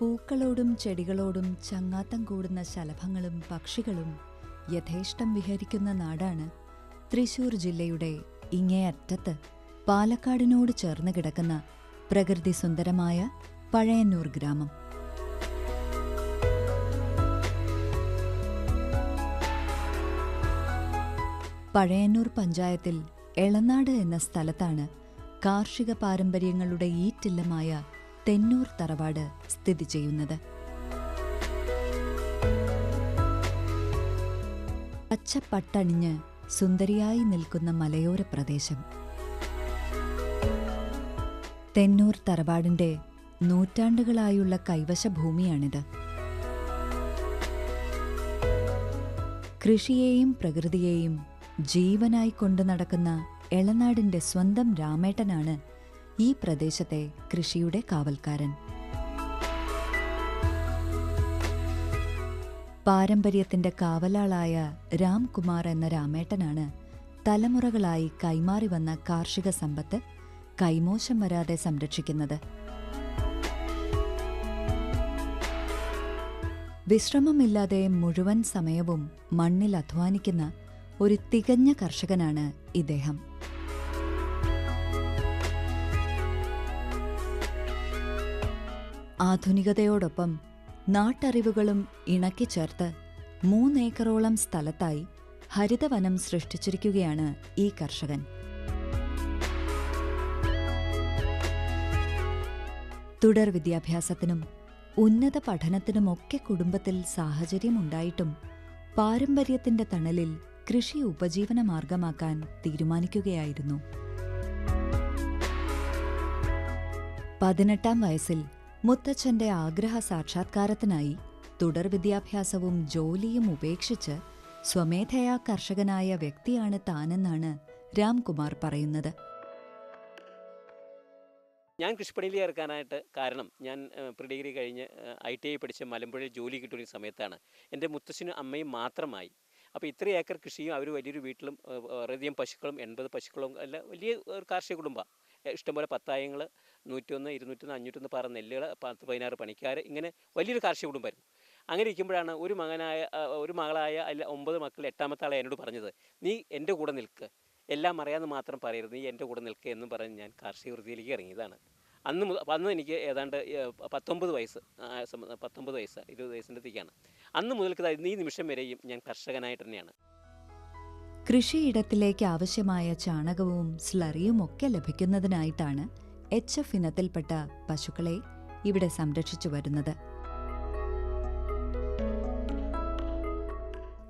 പൂക്കളോടും ചെടികളോടും ചങ്ങാത്തം കൂടുന്ന ശലഭങ്ങളും പക്ഷികളും യഥേഷ്ടം വിഹരിക്കുന്ന നാടാണ് തൃശൂർ ജില്ലയുടെ ഇങ്ങേയറ്റത്ത്. പാലക്കാടിനോട് ചേർന്ന് കിടക്കുന്ന പ്രകൃതി സുന്ദരമായ പഴയന്നൂർ ഗ്രാമം. പഴയന്നൂർ പഞ്ചായത്തിൽ എളനാട് എന്ന സ്ഥലത്താണ് കാർഷിക പാരമ്പര്യങ്ങളുടെ ഈറ്റില്ലമായ തെന്നൂർ തറവാട് സ്ഥിതി ചെയ്യുന്നത്. പച്ചപ്പട്ടണിഞ്ഞ് സുന്ദരിയായി നിൽക്കുന്ന മലയോര പ്രദേശം. തെന്നൂർ തറവാടിന്റെ നൂറ്റാണ്ടുകളായുള്ള കൈവശ ഭൂമിയാണിത് കൃഷിയെയും പ്രകൃതിയെയും ജീവനായി കൊണ്ടു നടക്കുന്ന എളനാടിന്റെ സ്വന്തം രാമേട്ടനാണ് ഈ പ്രദേശത്തെ കൃഷിയുടെ കാവൽക്കാരൻ. പാരമ്പര്യത്തിന്റെ കാവലാളായ രാംകുമാർ എന്ന രാമേട്ടനാണ് തലമുറകളായി കൈമാറി വന്ന കാർഷിക സമ്പത്ത് കൈമോശം വരാതെ സംരക്ഷിക്കുന്നത്. വിശ്രമമില്ലാതെ മുഴുവൻ സമയവും മണ്ണിൽ അധ്വാനിക്കുന്ന ഒരു തികഞ്ഞ കർഷകനാണ് ഇദ്ദേഹം. ആധുനികതയോടൊപ്പം നാട്ടറിവുകളും ഇണക്കിച്ചേർത്ത് മൂന്നേക്കറോളം സ്ഥലത്തായി ഹരിതവനം സൃഷ്ടിച്ചിരിക്കുകയാണ് ഈ കർഷകൻ. തുടർ വിദ്യാഭ്യാസത്തിനും ഉന്നത പഠനത്തിനുമൊക്കെ കുടുംബത്തിൽ സാഹചര്യമുണ്ടായിട്ടും പാരമ്പര്യത്തിന്റെ തണലിൽ കൃഷി ഉപജീവന മാർഗമാക്കാൻ തീരുമാനിക്കുകയായിരുന്നു. പതിനെട്ടാം വയസ്സിൽ മുത്തച്ഛന്റെ ആഗ്രഹ സാക്ഷാത്കാരത്തിനായി തുടർ വിദ്യാഭ്യാസവും ജോലിയും ഉപേക്ഷിച്ച് സ്വമേധയാ കർഷകനായ വ്യക്തിയാണ് താനെന്നാണ് രാംകുമാർ പറയുന്നത്. ഞാൻ കൃഷിപ്പണിയിൽ ചേർക്കാനായിട്ട് കാരണം ഞാൻ പ്രീ ഡിഗ്രി കഴിഞ്ഞ് ഐ ടി ഐ പഠിച്ച് മലമ്പുഴയിൽ ജോലി കിട്ടുന്ന സമയത്താണ്. എന്റെ മുത്തശ്ശനും അമ്മയും മാത്രമായി. അപ്പോൾ ഇത്ര ഏക്കർ കൃഷിയും അവർ വലിയൊരു വീട്ടിലും വളരെയധികം പശുക്കളും എൺപത് പശുക്കളും അല്ല വലിയ കാർഷിക കുടുംബമാണ്. ഇഷ്ടംപോലെ പത്തായങ്ങൾ നൂറ്റൊന്ന് ഇരുന്നൂറ്റൊന്ന് അഞ്ഞൂറ്റൊന്ന് പാറ നെല്ലുകൾ പത്ത് പതിനാറ് പണിക്കാർ ഇങ്ങനെ വലിയൊരു കാർഷിക കുടുംബമായിരുന്നു അങ്ങനെ ഇരിക്കുമ്പോഴാണ് ഒരു മകനായ ഒരു മകളായ അല്ല ഒമ്പത് മക്കൾ എട്ടാമത്തെ ആളെ എന്നോട് പറഞ്ഞത് നീ എന്റെ കൂടെ നിൽക്ക്. എല്ലാം അറിയാമെന്ന് മാത്രം പറയരുത്. നീ എന്റെ കൂടെ നിൽക്കുക എന്നും പറഞ്ഞ് ഞാൻ കാർഷിക വൃത്തിയിലേക്ക് ഇറങ്ങിയതാണ്. അന്ന് അന്ന് എനിക്ക് ഏതാണ്ട് പത്തൊമ്പത് വയസ്സ് പത്തൊമ്പത് വയസ്സ് ഇരുപത് വയസ്സിന്റെ അടുത്തേക്കാണ് അന്ന് മുതൽക്ക് ഈ നിമിഷം വരെയും ഞാൻ കർഷകനായിട്ട് തന്നെയാണ്. കൃഷിയിടത്തിലേക്ക് ആവശ്യമായ ചാണകവും സ്ലറിയും ഒക്കെ ലഭിക്കുന്നതിനായിട്ടാണ് എച്ച് എഫ് ഇനത്തിൽപ്പെട്ട പശുക്കളെ ഇവിടെ സംരക്ഷിച്ചു വരുന്നത്.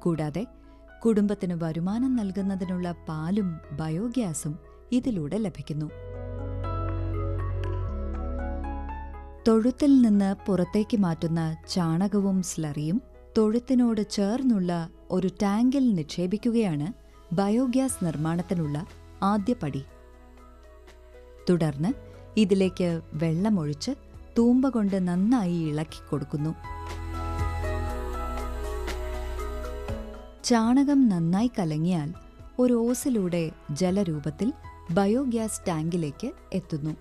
കൂടാതെ കുടുംബത്തിന് വരുമാനം നൽകുന്നതിനുള്ള പാലും ബയോഗ്യാസും ഇതിലൂടെ ലഭിക്കുന്നു. തൊഴുത്തിൽ നിന്ന് പുറത്തേക്ക് മാറ്റുന്ന ചാണകവും സ്ലറിയും തൊഴുത്തിനോട് ചേർന്നുള്ള ഒരു ടാങ്കിൽ നിക്ഷേപിക്കുകയാണ് ബയോഗ്യാസ് നിർമ്മാണത്തിനുള്ള ആദ്യ പടി. തുടർന്ന് ഇതിലേക്ക് വെള്ളമൊഴിച്ച് തൂമ്പ കൊണ്ട് നന്നായി ഇളക്കി കൊടുക്കുന്നു. ചാണകം നന്നായി കലങ്ങിയാൽ ഒരു ഓസിലൂടെ ജലരൂപത്തിൽ ബയോഗ്യാസ് ടാങ്കിലേക്ക് എത്തുന്നു.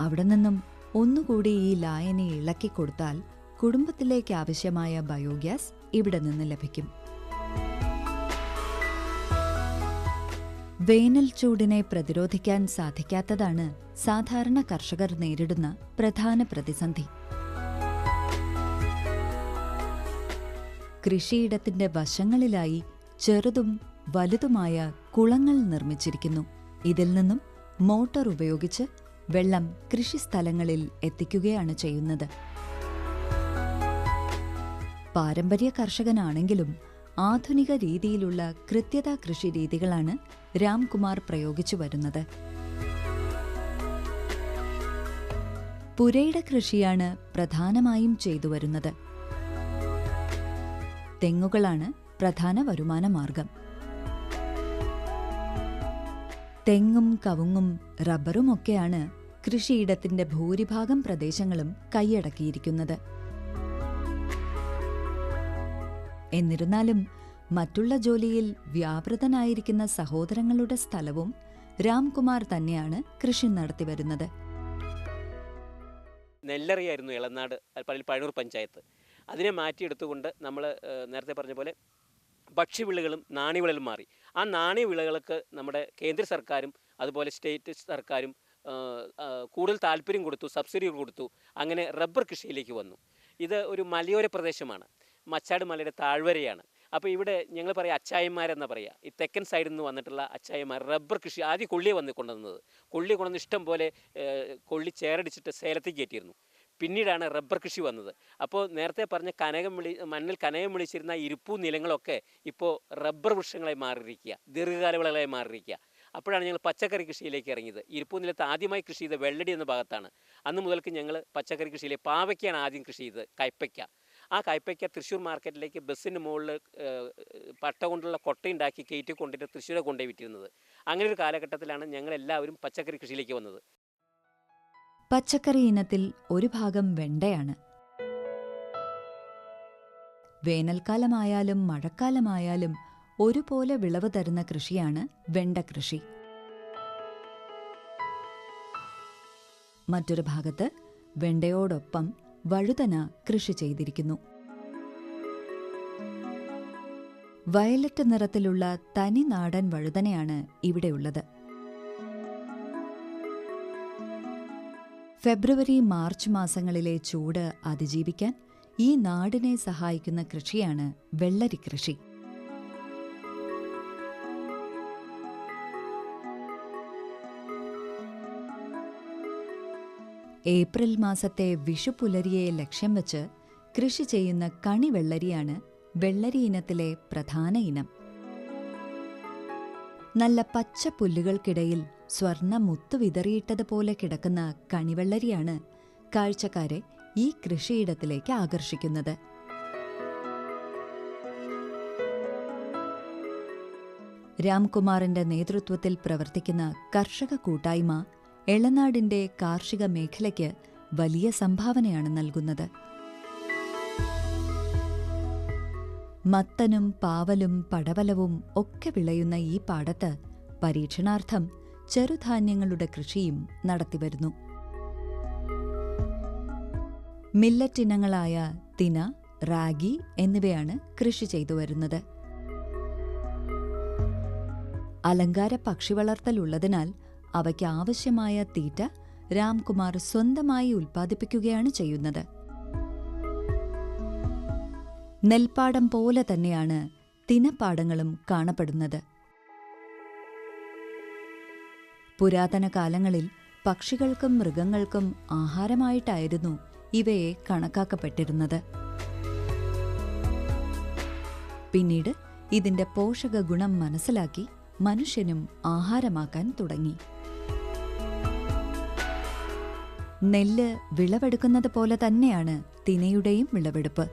അവിടെ നിന്നും ഒന്നുകൂടി ഈ ലായനെ ഇളക്കി കൊടുത്താൽ കുടുംബത്തിലേക്ക് ആവശ്യമായ ബയോഗ്യാസ് ഇവിടെ നിന്ന് ലഭിക്കും. വേനൽ ചൂടിനെ പ്രതിരോധിക്കാൻ സാധിക്കാത്തതാണ് സാധാരണ കർഷകർ നേരിടുന്ന പ്രധാന പ്രതിസന്ധി. കൃഷിയിടത്തിന്റെ വശങ്ങളിലായി ചെറുതും വലുതുമായ കുളങ്ങൾ നിർമ്മിച്ചിരിക്കുന്നു. ഇതിൽ നിന്നും മോട്ടോർ ഉപയോഗിച്ച് വെള്ളം കൃഷിസ്ഥലങ്ങളിൽ എത്തിക്കുകയാണ് ചെയ്യുന്നത്. പാരമ്പര്യ കർഷകനാണെങ്കിലും ആധുനിക രീതിയിലുള്ള കൃത്യതാ കൃഷി രീതികളാണ് രാംകുമാർ പ്രയോഗിച്ചു വരുന്നത്. പുരയുടെ കൃഷിയാണ് പ്രധാനമായും ചെയ്തു വരുന്നത്. തെങ്ങുകളാണ് പ്രധാന വരുമാന മാർഗം. തെങ്ങും കവുങ്ങും റബ്ബറുമൊക്കെയാണ് കൃഷിയിടത്തിന്റെ ഭൂരിഭാഗം പ്രദേശങ്ങളും കൈയടക്കിയിരിക്കുന്നത്. എന്നിരുന്നാലും മറ്റുള്ള ജോലിയിൽ വ്യാപൃതനായിരിക്കുന്ന സഹോദരങ്ങളുടെ സ്ഥലവും രാംകുമാർ തന്നെയാണ് കൃഷി നടത്തിവരുന്നത് നെല്ലറിയായിരുന്നു ഇളനാട് പഴൂർ പഞ്ചായത്ത്. അതിനെ മാറ്റിയെടുത്തുകൊണ്ട് നമ്മൾ നേരത്തെ പറഞ്ഞ പോലെ ഭക്ഷ്യവിളകളും നാണ്യവിളകളും മാറി. ആ നാണ്യവിളകൾക്ക് നമ്മുടെ കേന്ദ്ര സർക്കാരും അതുപോലെ സ്റ്റേറ്റ് സർക്കാരും കൂടുതൽ താല്പര്യം കൊടുത്തു സബ്സിഡി കൊടുത്തു അങ്ങനെ റബ്ബർ കൃഷിയിലേക്ക് വന്നു. ഇത് ഒരു മലയോര പ്രദേശമാണ്. മച്ചാട് മലയുടെ താഴ്വരയാണ്. അപ്പോൾ ഇവിടെ ഞങ്ങൾ പറയാം അച്ചായന്മാരെന്ന് പറയുക ഈ തെക്കൻ സൈഡിൽ നിന്ന് വന്നിട്ടുള്ള അച്ചായന്മാർ റബ്ബർ കൃഷി ആദ്യം കൊള്ളിയെ വന്ന് കൊണ്ടുവന്നത്. കൊള്ളി കൊണ്ടുവന്ന് ഇഷ്ടം പോലെ കൊള്ളി ചേരടിച്ചിട്ട് സേലത്തേക്ക് കയറ്റിയിരുന്നു. പിന്നീടാണ് റബ്ബർ കൃഷി വന്നത്. അപ്പോൾ നേരത്തെ പറഞ്ഞ കനകം വിളി മണ്ണിൽ കനകം വിളിച്ചിരുന്ന ഇരുപ്പൂ നിലങ്ങളൊക്കെ ഇപ്പോൾ റബ്ബർ വൃക്ഷങ്ങളായി മാറിയിരിക്കുക. ദീർഘകാല വിളകളായി മാറിയിരിക്കുക. അപ്പോഴാണ് ഞങ്ങൾ പച്ചക്കറി കൃഷിയിലേക്ക് ഇറങ്ങിയത്. ഇരുപ്പൂ നിലത്ത് ആദ്യമായി കൃഷി ചെയ്ത വെള്ളടി എന്ന ഭാഗത്താണ്. അന്ന് മുതൽക്ക് ഞങ്ങൾ പച്ചക്കറി കൃഷിയിലെ പാവയ്ക്കാണ് ആദ്യം കൃഷി ചെയ്തത്. കയ്പ്പയ്ക്ക ആ കയ്പയ്ക്ക തൃശ്ശൂർ മാർക്കറ്റിലേക്ക് ബസ്സിന് മുകളിൽ പട്ട കൊണ്ടുള്ള കൊട്ടയുണ്ടാക്കി കയറ്റി കൊണ്ടിട്ട് തൃശ്ശൂരെ കൊണ്ടുപോയി വിറ്റിരുന്നത് അങ്ങനെ ഒരു കാലഘട്ടത്തിലാണ് ഞങ്ങൾ എല്ലാവരും പച്ചക്കറി കൃഷിയിലേക്ക് വന്നത്. പച്ചക്കറി ഇനത്തിൽ ഒരു ഭാഗം വെണ്ടയാണ്. വേനൽക്കാലമായാലും മഴക്കാലമായാലും ഒരുപോലെ വിളവ് തരുന്ന കൃഷിയാണ് വെണ്ട കൃഷി. മറ്റൊരു ഭാഗത്ത് വെണ്ടയോടൊപ്പം വഴുതന കൃഷി ചെയ്തിരിക്കുന്നു. വയലറ്റ് നിറത്തിലുള്ള തനി നാടൻ വഴുതനയാണ് ഇവിടെയുള്ളത് ഫെബ്രുവരി മാർച്ച് മാസങ്ങളിലെ ചൂട് അതിജീവിക്കാൻ ഈ നാടിനെ സഹായിക്കുന്ന കൃഷിയാണ് വെള്ളരി കൃഷി ഏപ്രിൽ മാസത്തെ വിഷുപുലരിയെ ലക്ഷ്യം വച്ച് കൃഷി ചെയ്യുന്ന കണിവെള്ളരിയാണ് വെള്ളരി ഇനത്തിലെ പ്രധാന ഇനം. നല്ല പച്ച പുല്ലുകൾക്കിടയിൽ സ്വർണ മുത്തു വിതറിയിട്ടതുപോലെ കിടക്കുന്ന കണിവെള്ളരിയാണ് കാഴ്ചക്കാരെ ഈ കൃഷിയിടത്തിലേക്ക് ആകർഷിക്കുന്നത്. രാംകുമാറിന്റെ നേതൃത്വത്തിൽ പ്രവർത്തിക്കുന്ന കർഷക കൂട്ടായ്മ എളനാടിന്റെ കാർഷിക മേഖലയ്ക്ക് വലിയ സംഭാവനയാണ് നൽകുന്നത്. മത്തനും പാവലും പടവലവും ഒക്കെ വിളയുന്ന ഈ പാടത്ത് പരീക്ഷണാർത്ഥം ചെറുധാന്യങ്ങളുടെ കൃഷിയും നടത്തിവരുന്നു. മില്ലറ്റ് ഇനങ്ങളായ തിന റാഗി എന്നിവയാണ് കൃഷി ചെയ്തു വരുന്നത്. അലങ്കാര പക്ഷി വളർത്തലുള്ളതിനാൽ അവയ്ക്ക് ആവശ്യമായ തീറ്റ രാംകുമാർ സ്വന്തമായി ഉൽപ്പാദിപ്പിക്കുകയാണ് ചെയ്യുന്നത്. നെൽപ്പാടം പോലെ തന്നെയാണ് തിനപ്പാടങ്ങളും കാണപ്പെടുന്നത്. പുരാതന കാലങ്ങളിൽ പക്ഷികൾക്കും മൃഗങ്ങൾക്കും ആഹാരമായിട്ടായിരുന്നു ഇവയെ കണക്കാക്കപ്പെട്ടിരുന്നത്. പിന്നീട് ഇതിന്റെ പോഷക ഗുണം മനസ്സിലാക്കി മനുഷ്യനും ആഹാരമാക്കാൻ തുടങ്ങി. നെല്ല് വിളവെടുക്കുന്നത് പോലെ തന്നെയാണ് തിനയുടെയും വിളവെടുപ്പ്.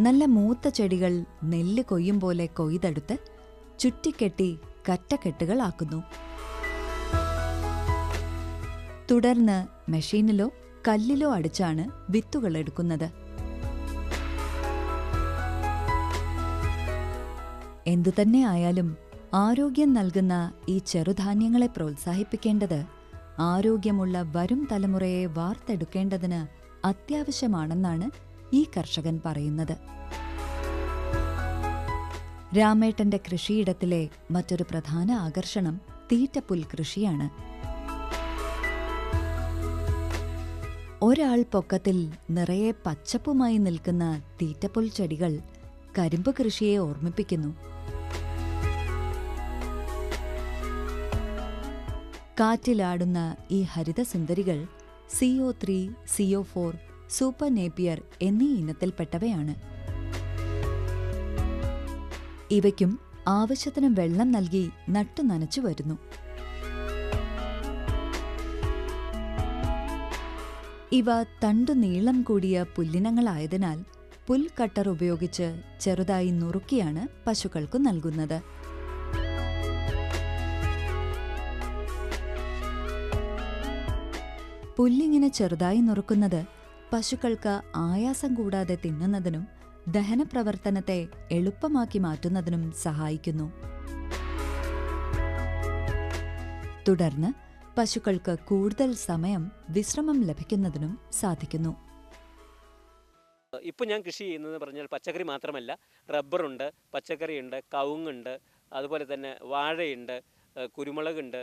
നല്ല മൂത്ത ചെടികൾ നെല്ല് കൊയ്യും പോലെ കൊയ്തെടുത്ത് ചുറ്റിക്കെട്ടി കറ്റക്കെട്ടുകളാക്കുന്നു തുടർന്ന് മെഷീനിലോ കല്ലിലോ അടിച്ചാണ് വിത്തുകൾ എടുക്കുന്നത്. എന്തുതന്നെ ആയാലും ആരോഗ്യം നൽകുന്ന ഈ ചെറുധാന്യങ്ങളെ പ്രോത്സാഹിപ്പിക്കേണ്ടത് ആരോഗ്യമുള്ള വരും തലമുറയെ വാർത്തെടുക്കേണ്ടതിന് അത്യാവശ്യമാണെന്നാണ് ഈ കർഷകൻ പറയുന്നത്. രാമേട്ടന്റെ കൃഷിയിടത്തിലെ മറ്റൊരു പ്രധാന ആകർഷണം തീറ്റപ്പുൽ കൃഷിയാണ്. ഒരാൾ പൊക്കത്തിൽ നിറയെ പച്ചപ്പുമായി നിൽക്കുന്ന തീറ്റപ്പുൽ ചെടികൾ കരിമ്പ് കൃഷിയെ ഓർമ്മിപ്പിക്കുന്നു. കാറ്റിലാടുന്ന ഈ ഹരിതസുന്ദരികൾ CO three CO four super Napier എന്നീ ഇനത്തിൽപ്പെട്ടവയാണ്. ഇവയ്ക്കും ആവശ്യത്തിന് വെള്ളം നൽകി നട്ടു നനച്ചു വരുന്നു. ഇവ തണ്ടു നീളം കൂടിയ പുല്ലിനങ്ങളായതിനാൽ പുൽക്കട്ടർ ഉപയോഗിച്ച് ചെറുതായി നുറുക്കിയാണ് പശുക്കൾക്കു നൽകുന്നത്. പുല്ലിങ്ങനെ ചെറുതായി നുറുക്കുന്നത് പശുക്കൾക്ക് ആയാസം കൂടാതെ തിന്നുന്നതിനും ദഹനപ്രവർത്തനത്തെ എളുപ്പമാക്കി മാറ്റുന്നതിനും സഹായിക്കുന്നു. തുടർന്ന് പശുക്കൾക്ക് കൂടുതൽ സമയം വിശ്രമം ലഭിക്കുന്നതിനും സാധിക്കുന്നു. ഇപ്പോൾ ഞാൻ കൃഷി ചെയ്യുന്നത് പറഞ്ഞാൽ പച്ചക്കറി മാത്രമല്ല. റബ്ബറുണ്ട് പച്ചക്കറിയുണ്ട് കവുങ്ങുണ്ട് അതുപോലെ തന്നെ വാഴയുണ്ട് കുരുമുളകുണ്ട്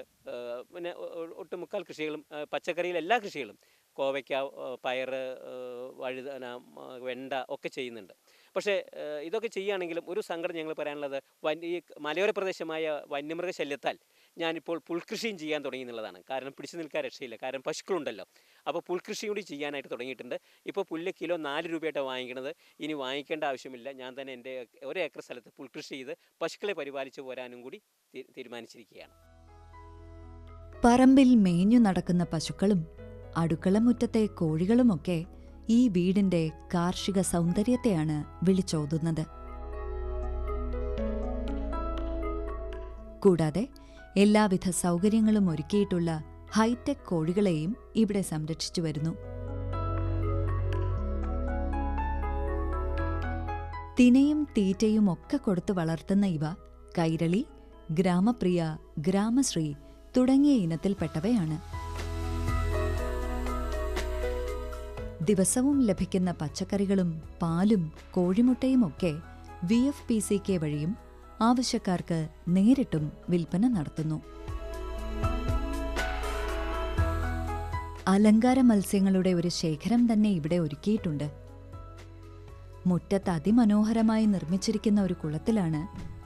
പിന്നെ ഒട്ടുമുക്കാൽ കൃഷികളും പച്ചക്കറിയിൽ എല്ലാ കൃഷികളും കോവയ്ക്ക പയറ് വഴുതന വെണ്ട ഒക്കെ ചെയ്യുന്നുണ്ട്. പക്ഷേ ഇതൊക്കെ ചെയ്യുകയാണെങ്കിലും ഒരു സങ്കടം ഞങ്ങൾ പറയാനുള്ളത് വൻ ഈ മലയോര പ്രദേശമായ വന്യമൃഗ ശല്യത്താൽ ഞാനിപ്പോൾ പുൽകൃഷിയും ചെയ്യാൻ തുടങ്ങി എന്നുള്ളതാണ് കാരണം പിടിച്ചു നിൽക്കാൻ രക്ഷയില്ല. കാരണം പശുക്കളുണ്ടല്ലോ. അപ്പോൾ പുൽകൃഷിയും കൂടി ചെയ്യാനായിട്ട് തുടങ്ങിയിട്ടുണ്ട്. ഇപ്പോൾ പുല്ല് കിലോ നാല് രൂപയായിട്ട് വാങ്ങിക്കുന്നത് ഇനി വാങ്ങിക്കേണ്ട ആവശ്യമില്ല. ഞാൻ തന്നെ എന്റെ ഒരു ഏക്കർ സ്ഥലത്ത് പുൽകൃഷി ചെയ്ത് പശുക്കളെ പരിപാലിച്ചു പോരാനും കൂടി തീരുമാനിച്ചിരിക്കുകയാണ്. പറമ്പിൽ മേഞ്ഞു നടക്കുന്ന പശുക്കളും അടുക്കള മുറ്റത്തെ കോഴികളുമൊക്കെ ഈ വീടിന്റെ കാർഷിക സൗന്ദര്യത്തെയാണ് വിളിച്ചോതുന്നത്. കൂടാതെ എല്ലാവിധ സൗകര്യങ്ങളും ഒരുക്കിയിട്ടുള്ള ഹൈടെക് കോഴികളെയും ഇവിടെ സംരക്ഷിച്ചു വരുന്നു. തിനയും തീറ്റയും ഒക്കെ കൊടുത്തു വളർത്തുന്ന ഇവ കൈരളി ഗ്രാമപ്രിയ ഗ്രാമശ്രീ തുടങ്ങിയ ഇനത്തിൽപ്പെട്ടവയാണ്. ദിവസവും ലഭിക്കുന്ന പച്ചക്കറികളും പാലും കോഴിമുട്ടയുമൊക്കെ V F P C K വഴിയും ആവശ്യക്കാർക്ക് നേരിട്ടും വിൽപ്പന നടത്തുന്നു. അലങ്കാര മത്സ്യങ്ങളുടെ ഒരു ശേഖരം തന്നെ ഇവിടെ ഒരുക്കിയിട്ടുണ്ട്. മുറ്റത്ത് അതിമനോഹരമായി നിർമ്മിച്ചിരിക്കുന്ന ഒരു കുളത്തിലാണ്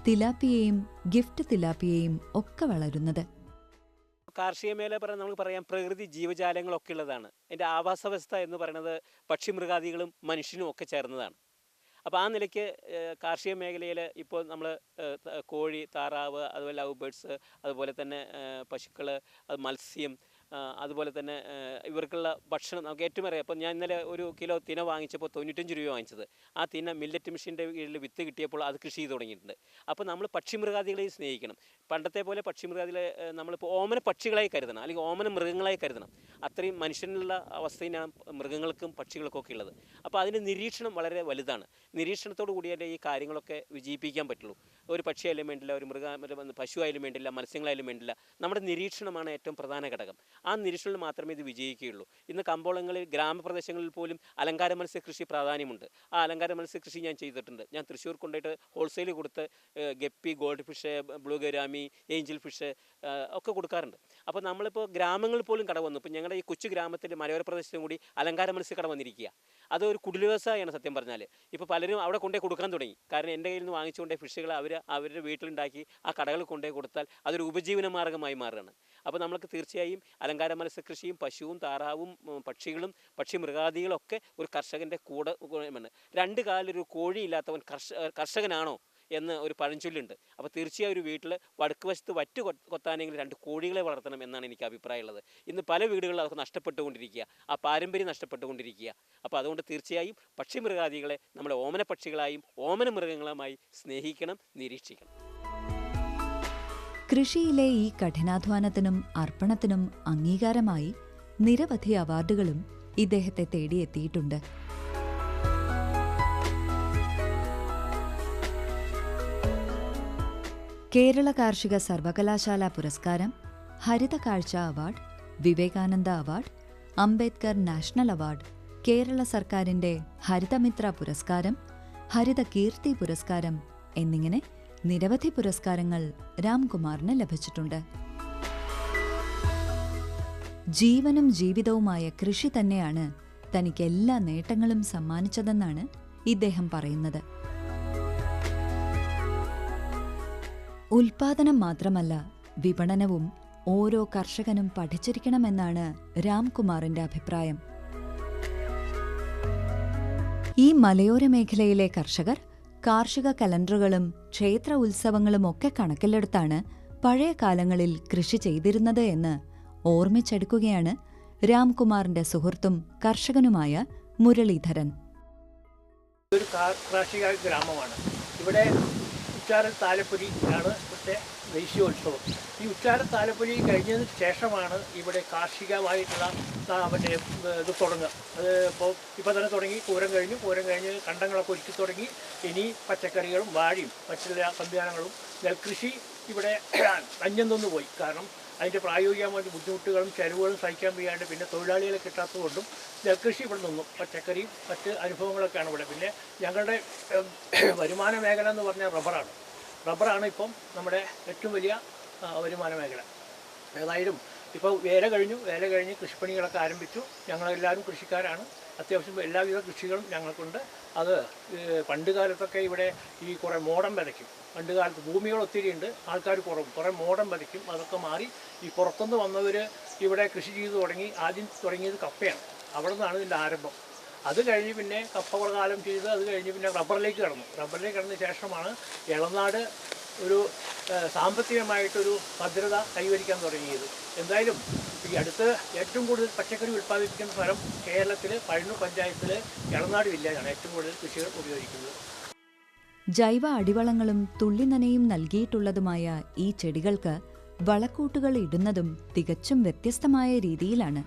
തിലാപ്പിയെയും ഗിഫ്റ്റ് തിലാപ്പിയെയും ഒക്കെ വളരുന്നത്. കാർഷിക മേഖല പറഞ്ഞാൽ നമുക്ക് പറയാം പ്രകൃതി ജീവജാലങ്ങളൊക്കെ ഉള്ളതാണ്. എന്റെ ആവാസവ്യവസ്ഥ എന്ന് പറയുന്നത് പക്ഷിമൃഗാദികളും മനുഷ്യനും ഒക്കെ ചേർന്നതാണ്. അപ്പോൾ ആ നിലയ്ക്ക് കാർഷിക മേഖലയിൽ ഇപ്പോൾ നമ്മൾ കോഴി താറാവ് അതുപോലെ ലവ് ബേഡ്സ് അതുപോലെ തന്നെ പശുക്കൾ അത് മത്സ്യം അതുപോലെ തന്നെ ഇവർക്കുള്ള ഭക്ഷണം നമുക്ക് ഏറ്റവും അറിയാം. അപ്പോൾ ഞാൻ ഇന്നലെ ഒരു കിലോ തിന വാങ്ങിച്ചപ്പോൾ തൊണ്ണൂറ്റഞ്ച് രൂപ വാങ്ങിച്ചത്. ആ തിന മില്ലറ്റ് മെഷീന്റെ കീഴിൽ വിത്ത് കിട്ടിയപ്പോൾ അത് കൃഷി ചെയ്ത് തുടങ്ങിയിട്ടുണ്ട്. അപ്പോൾ നമ്മൾ പക്ഷിമൃഗാദികളെയും സ്നേഹിക്കണം. പണ്ടത്തെ പോലെ പക്ഷിമൃഗാദികളെ നമ്മളിപ്പോൾ ഓമന പക്ഷികളായി കരുതണം അല്ലെങ്കിൽ ഓമന മൃഗങ്ങളായി കരുതണം. അത്രയും മനുഷ്യനുള്ള അവസ്ഥയിലാണ് മൃഗങ്ങൾക്കും പക്ഷികൾക്കും ഒക്കെ ഉള്ളത്. അപ്പോൾ അതിന്റെ നിരീക്ഷണം വളരെ വലുതാണ്. നിരീക്ഷണത്തോടു കൂടിയാലേ ഈ കാര്യങ്ങളൊക്കെ വിജയിപ്പിക്കാൻ പറ്റുള്ളൂ. ഒരു പക്ഷിയായാലും വേണ്ടില്ല ഒരു മൃഗ പശുവായാലും വേണ്ടില്ല മത്സ്യങ്ങളായാലും വേണ്ടില്ല നമ്മുടെ നിരീക്ഷണമാണ് ഏറ്റവും പ്രധാന ഘടകം. ആ നിരീക്ഷണത്തിൽ മാത്രമേ ഇത് വിജയിക്കുകയുള്ളൂ. ഇന്ന് കമ്പോളങ്ങളിൽ ഗ്രാമപ്രദേശങ്ങളിൽ പോലും അലങ്കാര മത്സ്യ കൃഷി പ്രാധാന്യമുണ്ട്. ആ അലങ്കാര മത്സ്യ കൃഷി ഞാൻ ചെയ്തിട്ടുണ്ട്. ഞാൻ തൃശ്ശൂർ കൊണ്ടുപോയിട്ട് ഹോൾസെയിൽ കൊടുത്ത് guppy gold fish blue gourami angel fish ഒക്കെ കൊടുക്കാറുണ്ട്. അപ്പോൾ നമ്മളിപ്പോൾ ഗ്രാമങ്ങളിൽ പോലും കട വന്നു. ഇപ്പോൾ ഞങ്ങളുടെ ഈ കൊച്ചു ഗ്രാമത്തിൽ മലയോര പ്രദേശത്തും കൂടി അലങ്കാര മത്സ്യ കട വന്നിരിക്കുക. അതൊരു കുടിൽ വ്യവസായമാണ് സത്യം പറഞ്ഞാൽ. ഇപ്പോൾ പലരും അവിടെ കൊണ്ടുപോയി കൊടുക്കാൻ തുടങ്ങി. കാരണം എന്റെ കയ്യിൽ നിന്ന് വാങ്ങിച്ചുകൊണ്ടേ ഫിഷുകൾ അവർ അവരുടെ വീട്ടിലുണ്ടാക്കി ആ കടകളിൽ കൊണ്ടുപോയി കൊടുത്താൽ അതൊരു ഉപജീവന മാർഗമായി മാറുകയാണ്. അപ്പോൾ നമുക്ക് തീർച്ചയായും അലങ്കാര മത്സ്യകൃഷിയും പശുവും താറാവും പക്ഷികളും പക്ഷി മൃഗാദികളൊക്കെ ഒരു കർഷകന്റെ കൂടെ രണ്ട് രണ്ട് കാലൊരു കോഴി ഇല്ലാത്തവൻ കർഷ കർഷകനാണോ? എന്ന് ഒരു പഴഞ്ചൊല്ലുണ്ട്. അപ്പോൾ തീർച്ചയായും ഒരു വീട്ടിൽ വടക്ക് വശത്ത് വറ്റ് കൊത്താനെങ്കിലും രണ്ട് കോഴികളെ വളർത്തണം എന്നാണ് എനിക്ക് അഭിപ്രായമുള്ളത്. ഇന്ന് പല വീടുകളിൽ അതൊക്കെ നഷ്ടപ്പെട്ടുകൊണ്ടിരിക്കുക. ആ പാരമ്പര്യം നഷ്ടപ്പെട്ടുകൊണ്ടിരിക്കുക. അപ്പോൾ അതുകൊണ്ട് തീർച്ചയായും പക്ഷിമൃഗാദികളെ നമ്മളെ ഓമന പക്ഷികളായും ഓമന മൃഗങ്ങളുമായി സ്നേഹിക്കണം നിരീക്ഷിക്കണം. കൃഷിയിലെ ഈ കഠിനാധ്വാനത്തിനും അർപ്പണത്തിനും അംഗീകാരമായി നിരവധി അവാർഡുകളും ഇദ്ദേഹത്തെ തേടിയെത്തിയിട്ടുണ്ട്. കേരള കാർഷിക സർവകലാശാല പുരസ്കാരം ഹരിത കാഴ്ച award Vivekananda award Ambedkar national award Kerala സർക്കാരിന്റെ ഹരിതമിത്ര പുരസ്കാരം ഹരിത കീർത്തി പുരസ്കാരം എന്നിങ്ങനെ നിരവധി പുരസ്കാരങ്ങൾ രാംകുമാറിന് ലഭിച്ചിട്ടുണ്ട്. ജീവനും ജീവിതവുമായ കൃഷി തന്നെയാണ് തനിക്ക് എല്ലാ നേട്ടങ്ങളും സമ്മാനിച്ചതെന്നാണ് ഇദ്ദേഹം പറയുന്നത്. ഉൽപാദനം മാത്രമല്ല വിപണനവും ഓരോ കർഷകനും പഠിച്ചിരിക്കണമെന്നാണ് രാംകുമാറിന്റെ അഭിപ്രായം. ഈ മലയോര മേഖലയിലെ കർഷകർ കാർഷിക കലണ്ടറുകളും ക്ഷേത്ര ഉത്സവങ്ങളും ഒക്കെ കണക്കിലെടുത്താണ് പഴയ കാലങ്ങളിൽ കൃഷി ചെയ്തിരുന്നത് എന്ന് ഓർമ്മിച്ചെടുക്കുകയാണ് രാംകുമാറിന്റെ സുഹൃത്തും കർഷകനുമായ മുരളീധരൻ. ഒരു കാർഷിക ഗ്രാമമാണ്. ഇവിടെ ഉച്ചാര താലപ്പൊലി ആണ് ഇവിടുത്തെ ദേശീയോത്സവം. ഈ ഉച്ചാര താലപ്പൊലി കഴിഞ്ഞതിന് ശേഷമാണ് ഇവിടെ കാർഷികമായിട്ടുള്ള മറ്റേ ഇത് തുടങ്ങുക. അത് ഇപ്പോൾ ഇപ്പോൾ തന്നെ തുടങ്ങി പൂരം കഴിഞ്ഞു. പൂരം കഴിഞ്ഞ് കണ്ടങ്ങളൊക്കെ ഒരുക്കി തുടങ്ങി. ഇനി പച്ചക്കറികളും വാഴയും മറ്റുള്ള സംവിധാനങ്ങളും നെൽകൃഷി ഇവിടെ അന്യം പോയി. കാരണം അതിന്റെ പ്രായോഗികമായ ബുദ്ധിമുട്ടുകളും ചെലവുകളും സഹിക്കാൻ വയ്യാണ്ട് പിന്നെ തൊഴിലാളികളെ കിട്ടാത്തതുകൊണ്ടും നെൽകൃഷി ഇവിടെ നിന്നും പച്ചക്കറിയും മറ്റ് അനുഭവങ്ങളൊക്കെയാണ് ഇവിടെ. പിന്നെ ഞങ്ങളുടെ വരുമാന മേഖല എന്ന് പറഞ്ഞാൽ റബ്ബറാണ്. റബ്ബറാണ് ഇപ്പം നമ്മുടെ ഏറ്റവും വലിയ വരുമാന മേഖല. ഏതായാലും ഇപ്പോൾ വേല കഴിഞ്ഞു. വേല കഴിഞ്ഞ് കൃഷിപ്പണികളൊക്കെ ആരംഭിച്ചു. ഞങ്ങളെല്ലാവരും കൃഷിക്കാരാണ്. അത്യാവശ്യം എല്ലാവിധ കൃഷികളും ഞങ്ങൾക്കുണ്ട്. അത് പണ്ട് കാലത്തൊക്കെ ഇവിടെ ഈ കുറേ മോടം വിതയ്ക്കും. പണ്ട് കാലത്ത് ഭൂമികൾ ഒത്തിരി ഉണ്ട്. ആൾക്കാർ കുറവും. കുറേ മോടം വിതയ്ക്കും. അതൊക്കെ മാറി ഈ പുറത്തുനിന്ന് വന്നവർ ഇവിടെ കൃഷി ചെയ്ത് തുടങ്ങി. ആദ്യം തുടങ്ങിയത് കപ്പയാണ്. അവിടെ നിന്നാണ് ഇതിന്റെ ആരംഭം. അത് കഴിഞ്ഞ് പിന്നെ കപ്പ കാലം ചെയ്ത് അത് കഴിഞ്ഞ് പിന്നെ റബ്ബറിലേക്ക് കടന്നു. റബ്ബറിലേക്ക് കടന്ന ശേഷമാണ് ഇളനാട് ഒരു സാമ്പത്തികമായിട്ടൊരു ഭദ്രത കൈവരിക്കാൻ തുടങ്ങിയത്. എന്തായാലും ഈ അടുത്ത് ഏറ്റവും കൂടുതൽ പച്ചക്കറി ഉൽപ്പാദിപ്പിക്കുന്ന സ്ഥലം കേരളത്തിൽ പഴനൂർ പഞ്ചായത്തിൽ ഇളനാട് വില്ലേജാണ് ഏറ്റവും കൂടുതൽ കൃഷികൾ ഉപയോഗിക്കുന്നത്. ജൈവ അടിവളങ്ങളും തുള്ളിനനയും നൽകിയിട്ടുള്ളതുമായ ഈ ചെടികൾക്ക് വളക്കൂട്ടുകൾ ഇടുന്നതും തികച്ചും വ്യത്യസ്തമായ രീതിയിലാണ്.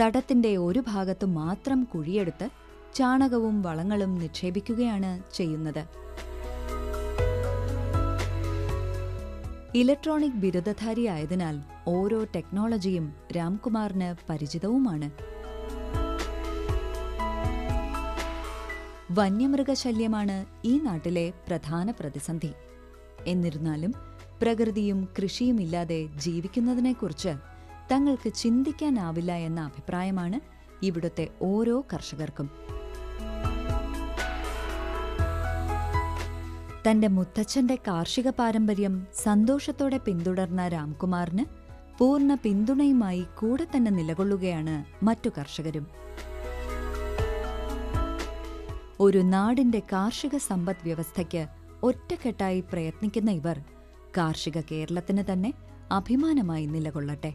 തടത്തിന്റെ ഒരു ഭാഗത്തു മാത്രം കുഴിയെടുത്ത് ചാണകവും വളങ്ങളും നിക്ഷേപിക്കുകയാണ് ചെയ്യുന്നത്. ഇലക്ട്രോണിക് ബിരുദധാരിയായതിനാൽ ഓരോ ടെക്നോളജിയും രാംകുമാറിന് പരിചിതവുമാണ്. വന്യമൃഗശല്യമാണ് ഈ നാട്ടിലെ പ്രധാന പ്രതിസന്ധി. എന്നിരുന്നാലും പ്രകൃതിയും കൃഷിയുമില്ലാതെ ജീവിക്കുന്നതിനെക്കുറിച്ച് തങ്ങൾക്ക് ചിന്തിക്കാനാവില്ല എന്ന അഭിപ്രായമാണ് ഇവിടുത്തെ ഓരോ കർഷകർക്കും. തന്റെ മുത്തച്ഛന്റെ കാർഷിക പാരമ്പര്യം സന്തോഷത്തോടെ പിന്തുടർന്ന രാംകുമാറിന് പൂർണ പിന്തുണയുമായി കൂടെ തന്നെ നിലകൊള്ളുകയാണ് മറ്റു കർഷകരും. ഒരു നാടിന്റെ കാർഷിക സമ്പദ് വ്യവസ്ഥയ്ക്ക് ഒറ്റക്കെട്ടായി പ്രയത്നിക്കുന്ന ഇവർ കാർഷിക കേരളത്തിന് തന്നെ അഭിമാനമായി നിലകൊള്ളട്ടെ.